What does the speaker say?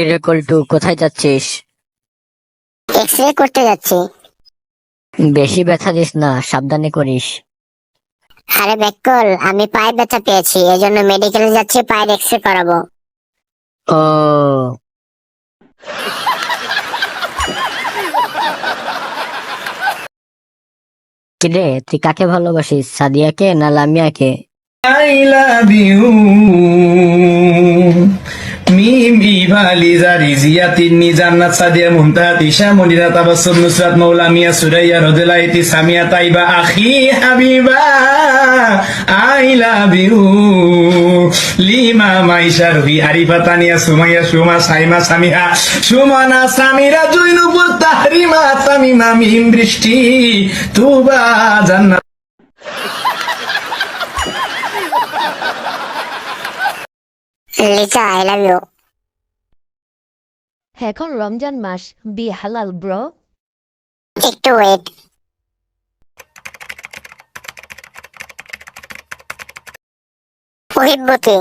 কিরে কল্টু কোথায় যাচ্ছিস? এক্স রে করতে যাচ্ছি। বেশি ব্যথা দিস না সাবধানে করিস। আরে ব্যাককল আমি পায়ে ব্যথা পেয়েছি এজন্য মেডিকেলে যাচ্ছি পায়ের এক্স রে করাবো। ও। কিরে তুই কাকে ভালোবাসিস সাদিয়াকে না লামিয়াকে? I love you. মিমি ভালি জারি জান্নাত সাদিয়া মুনতাহাত ইশা মনিরা তাবাসসুম নুসরাত মাওলা মিয়া Suraiya রদলাইতি Samia Taiba Akhi Habiba I love you. Lima Maisha Ruhi Arifa Tania Sumaiya Suma Saima Samiha Sumona Samira জুইনুবুর Tahrima Tamima Mim Brishti Tuba Jannat. Lisa I love you. এখন রমজান মাস B হালাল bro একটু wait ওহিব্বতি